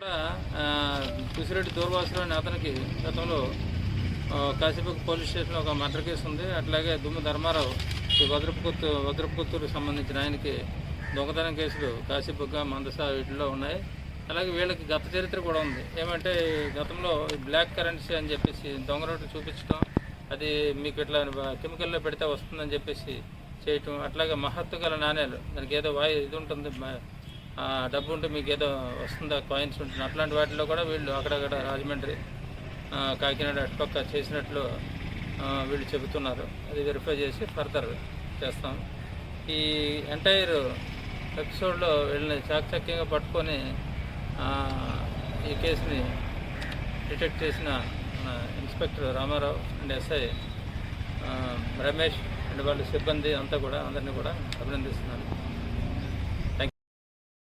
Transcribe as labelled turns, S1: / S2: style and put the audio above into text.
S1: కాసిపేట దూర్వాసులు అనే అతనికి గతంలో ఆ, కాశీపేట పోలీస్ స్టేషన్లో ఒక మర్డర్ కేసు ఉంది. అట్లాగే దుమ్ము ధర్మారావు ఈ వజ్రపుకొత్తు వజ్రపుకొత్తూరుకు సంబంధించిన ఆయనకి దొంగతనం కేసులు కాశీబుగ్గ మందస వీటిలో ఉన్నాయి. అలాగే వీళ్ళకి గత చరిత్ర కూడా ఉంది. ఏమంటే గతంలో బ్లాక్ కరెన్సీ అని చెప్పేసి దొంగ నోట్లు చూపించడం అది మీకు ఇట్లా కెమికల్లో పెడితే వస్తుందని చెప్పేసి చేయటం అట్లాగే మహత్వ గల నాణ్యాలు దానికి ఏదో వాయి ఇది ఉంటుంది డబ్బు ఉంటే మీకు ఏదో వస్తుందా కాయిన్స్ ఉంటుంది అట్లాంటి వాటిలో కూడా వీళ్ళు అక్కడక్కడ రాజమండ్రి కాకినాడ అటుపక్క చేసినట్లు వీళ్ళు చెబుతున్నారు. అది వెరిఫై చేసి ఫర్దర్ చేస్తాం. ఈ ఎంటైర్ ఎపిసోడ్లో వీళ్ళని చాకచక్యంగా పట్టుకొని ఈ కేసుని డిటెక్ట్ చేసిన మన inspector Ramarao and SI Ramesh and వాళ్ళ సిబ్బంది అంతా కూడా అందరినీ కూడా అభినందిస్తున్నాను.